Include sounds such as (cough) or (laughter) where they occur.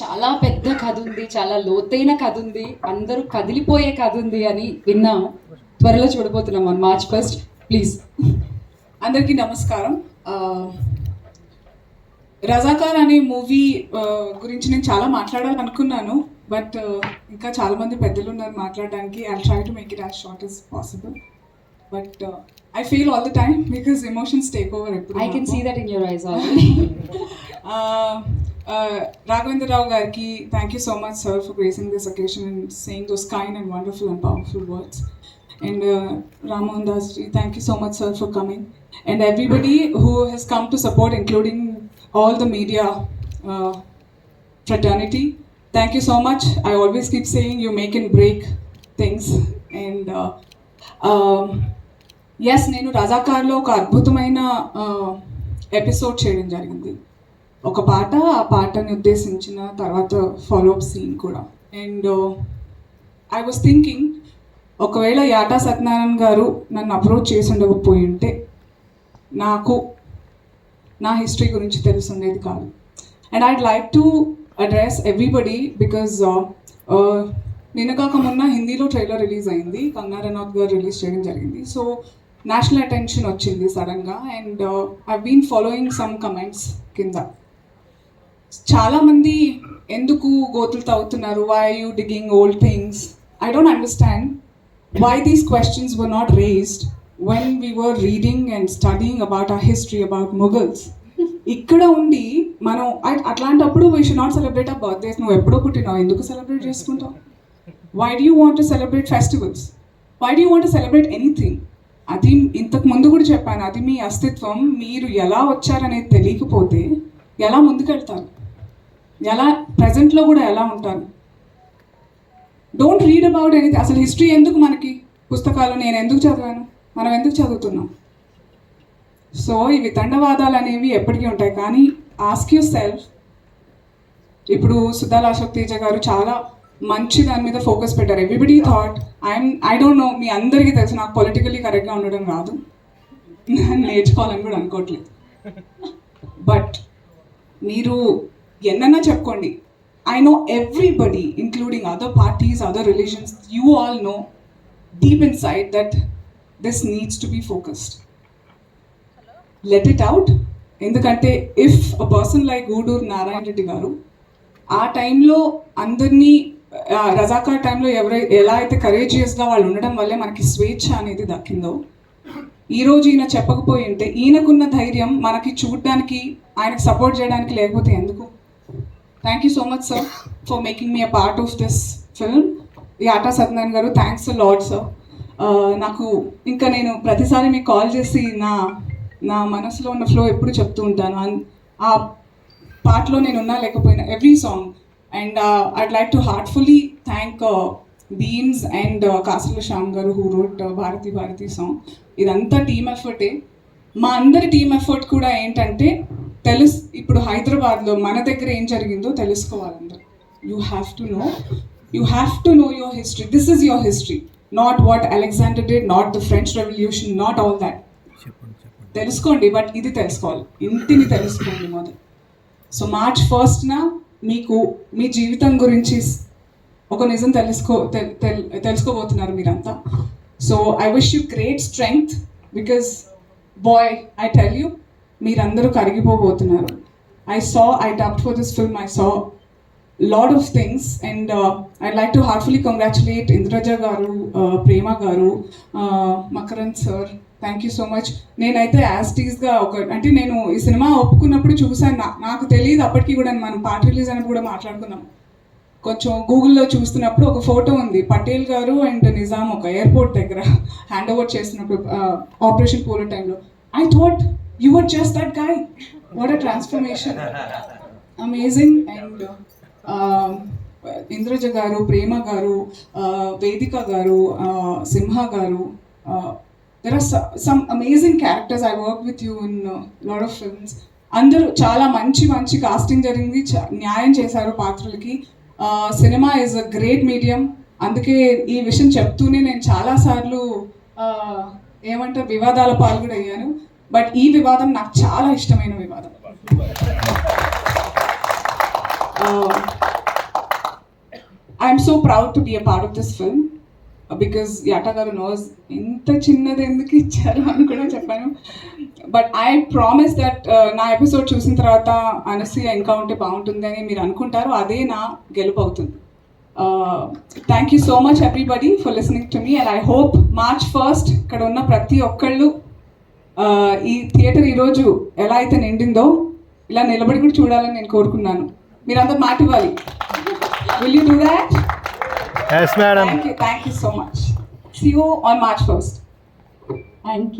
చాలా పెద్ద కథ ఉంది చాలా లోతైన కథ ఉంది అందరూ కదిలిపోయే కథ ఉంది అని విన్నాం. త్వరలో చూడబోతున్నాం మన. మార్చ్ ఫస్ట్ ప్లీజ్ అందరికీ నమస్కారం. రజాకార్ అనే మూవీ గురించి నేను చాలా మాట్లాడాలనుకున్నాను బట్ ఇంకా చాలా మంది పెద్దలు ఉన్నారు మాట్లాడడానికి. I try to make it as short as possible but I feel all the time because emotions take over ఎప్పుడు I can see. That in your eyes already Uh, Raghavendra Rao గారికి thank you so much sir for gracing this occasion and saying those kind and wonderful and powerful words and Rammohan Das ji thank you so much sir for coming and everybody who has come to support including all the media fraternity. Thank you so much. I always keep saying you make and break things. And uh, um, నేను రజాకార్లో ఒక అద్భుతమైన uh, episode చేయడం జరిగింది ఒక పాట ఆ పాటని ఉద్దేశించిన తర్వాత ఫాలో అప్ సీన్ కూడా అండ్ ఐ వాస్ థింకింగ్ ఒకవేళ యాటా సత్యనారాయణ గారు నన్ను అప్రోచ్ చేసి ఉండకపోయి ఉంటే నాకు నా హిస్టరీ గురించి తెలుసుండేది కాదు. And I'd like to address everybody because నిన్న కాక మొన్న హిందీలో ట్రైలర్ రిలీజ్ అయింది. కంగనా రనౌత్ గారు రిలీజ్ చేయడం జరిగింది. సో నేషనల్ అటెన్షన్ వచ్చింది సడన్గా and I been following some comments కింద. చాలామంది ఎందుకు గోతులు తవ్వుతున్నారు? Why you digging old things I don't understand why these questions were not raised when we were reading and studying about ఆ history about Mughals. ఇక్కడ ఉండి మనం అట్లాంటప్పుడు వీ షుడ్ నాట్ సెలబ్రేట్ ఆ బర్త్డేస్ నువ్వు ఎప్పుడో పుట్టినావు. ఎందుకు సెలబ్రేట్ చేసుకుంటావు? Why do you want to celebrate festivals why do you want to celebrate anything అది ఇంతకు ముందు కూడా చెప్పాను. అది మీ అస్తిత్వం. మీరు ఎలా వచ్చారనేది తెలియకపోతే ఎలా ముందుకెళ్తారు ఎలా ప్రజెంట్లో కూడా ఎలా ఉంటారు డోంట్ రీడ్ అబౌట్ ఎనీథింగ్ అసలు హిస్టరీ ఎందుకు మనకి? పుస్తకాలు నేను ఎందుకు చదివాను? మనం ఎందుకు చదువుతున్నాం? సో ఇవి తండవాదాలు అనేవి ఎప్పటికీ ఉంటాయి. కానీ ఆస్క్ యూ సెల్ఫ్ ఇప్పుడు సుధాల్ అశోక్ తేజ గారు చాలా మంచి దాని మీద ఫోకస్ పెట్టారు. Everybody thought I'm I don't know మీ అందరికీ తెలుసు. నాకు పొలిటికల్లీ కరెక్ట్గా ఉండడం రాదు. (laughs) నేర్చుకోవాలని కూడా అనుకోవట్లేదు. బట్ మీరు ఎన్నైనా చెప్పుకోండి. I know everybody including other parties other religions you all know deep inside that this needs to be focused let it out ఎందుకంటే if a person like Guduru Narayana Reddy గారు ఆ టైంలో అందరినీ రజాకా రజాకార్ టైంలో ఎవరై ఎలా అయితే కరేజియస్గా వాళ్ళు ఉండడం వల్లే మనకి స్వేచ్ఛ అనేది దక్కిందో. ఈ రోజు ఈయన చెప్పకపోయి ఉంటే ఈయనకున్న ధైర్యం మనకి చూడడానికి ఆయనకు సపోర్ట్ చేయడానికి లేకపోతే ఎందుకు? Thank you so much sir for making me a part of this film ఈ ఆటా సత్యనారాయణ గారు థ్యాంక్స్ లాడ్ సార్ నాకు ఇంకా నేను ప్రతిసారి మీకు కాల్ చేసి నా నా మనసులో ఉన్న ఫ్లో ఎప్పుడు చెప్తూ ఉంటాను. ఆ పాటలో నేను ఉన్నా లేకపోయినా every song and I'd like to heartfully thank Bheems and Kasula Shyam గారు who wrote Bharati Bharati song ఇదంతా టీమ్ ఎఫర్టే మా అందరి టీమ్ ఎఫర్ట్ కూడా ఏంటంటే తెలుసు ఇప్పుడు హైదరాబాద్లో మన దగ్గర ఏం జరిగిందో తెలుసుకోవాలి అందరు you have to know you have to know your history this is your history not what Alexander did not the French revolution not all that తెలుసుకోండి బట్ ఇది తెలుసుకోవాలి. ఇంటిని తెలుసుకోండి మొదలు. సో మార్చ్ ఫస్ట్న మీకు మీ జీవితం గురించి ఒక నిజం తెలుసుకో తెల్- తెల్- తెలుసుకోబోతున్నారు మీరంతా. So I wish you great strength because boy I tell you మీరందరూ కరిగిపోబోతున్నారు. I saw I dub for this film I saw lot of things and I like to heartfully congratulate Indraja గారు ప్రేమ గారు Makarand sir thank you so much నేనైతే యాస్టీస్గా ఒక అంటే నేను ఈ cinema ఒప్పుకున్నప్పుడు చూసాను నాకు తెలియదు అప్పటికి కూడా మనం పాట రిలీజ్ అని కూడా మాట్లాడుకున్నాం. కొంచెం గూగుల్లో చూస్తున్నప్పుడు ఒక ఫోటో ఉంది. పటేల్ గారు అండ్ నిజాం ఒక ఎయిర్పోర్ట్ దగ్గర (laughs) హ్యాండ్ ఓవర్ చేస్తున్నప్పుడు ఆపరేషన్ పూల టైంలో I thought you were just that guy what a transformation amazing and Indraja గారు ప్రేమ గారు వేదిక గారు సింహ గారు there are some amazing characters I work with you in lot of films అందరూ చాలా మంచి మంచి కాస్టింగ్ జరిగింది. న్యాయం చేశారు పాత్రలకి. సినిమా ఈజ్ అ గ్రేట్ మీడియం అందుకే ఈ విషయం చెప్తూనే నేను చాలాసార్లు ఏమంటారు వివాదాల పాల్గొనయ్యాను బట్ ఈ వివాదం నాకు చాలా ఇష్టమైన వివాదం. I'm so proud to be a part of this film because Yata గారు నోస్ ఇంత చిన్నది ఎందుకు ఇచ్చారు అని కూడా చెప్పాను. బట్ ఐ ప్రామిస్ దట్ నా ఎపిసోడ్ చూసిన తర్వాత అనసూయ ఇంకా ఉంటే బాగుంటుంది అని మీరు అనుకుంటారు. అదే నా గెలుపు అవుతుంది. Thank you so much everybody for listening to me and I hope March first ఇక్కడ ఉన్న ప్రతి ఒక్కళ్ళు ఈ థియేటర్ ఈరోజు ఎలా అయితే నిండిందో ఇలా నిలబడి కూడా చూడాలని నేను కోరుకున్నాను. మీరందరూ మాట ఇవ్వాలి will you do that thank you thank you so much see you on March first thank